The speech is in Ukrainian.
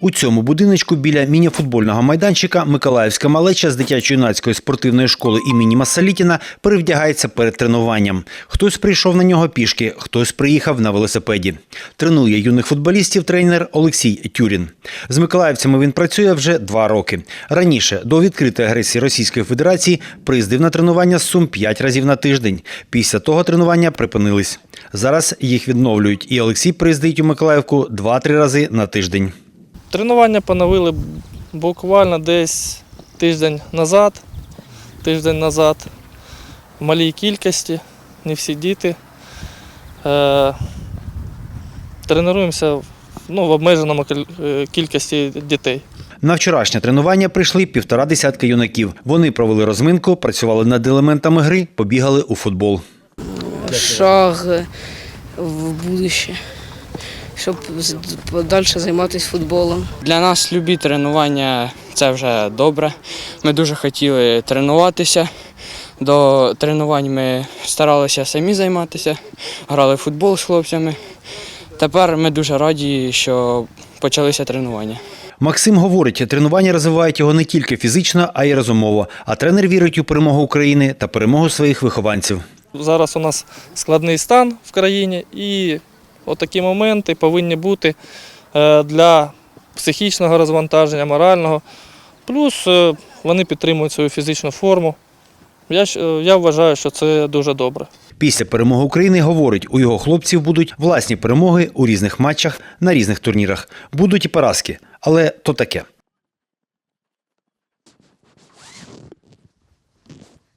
У цьому будиночку біля мініфутбольного майданчика Миколаївська малеча з дитячо-юнацької спортивної школи імені Масалітіна перевдягається перед тренуванням. Хтось прийшов на нього пішки, хтось приїхав на велосипеді. Тренує юних футболістів тренер Олексій Тюрін. З миколаївцями він працює вже два роки. Раніше до відкритої агресії Російської Федерації приїздив на тренування з Сум п'ять разів на тиждень. Після того тренування припинились. Зараз їх відновлюють, і Олексій приїздить у Миколаївку два-три рази на тиждень. Тренування поновили буквально десь тиждень назад. Тиждень назад в малій кількості, не всі діти. Е, тренуємося ну, в обмеженому е, кількості дітей. На вчорашнє тренування прийшли півтора десятка юнаків. Вони провели розминку, працювали над елементами гри, побігали у футбол. шаг в будуще, щоб подальше займатися футболом. Для нас любі тренування це вже добре. Ми дуже хотіли тренуватися. До тренувань ми старалися самі займатися, грали в футбол з хлопцями. Тепер ми дуже раді, що почалися тренування. Максим говорить, тренування розвивають його не тільки фізично, а й розумово. А тренер вірить у перемогу України та перемогу своїх вихованців. Зараз у нас складний стан в країні, і отакі моменти повинні бути е, для психічного розвантаження, морального. Плюс е, вони підтримують свою фізичну форму. Я, е, я вважаю, що це дуже добре. Після перемоги України говорить, у його хлопців будуть власні перемоги у різних матчах на різних турнірах. Будуть і поразки, але то таке.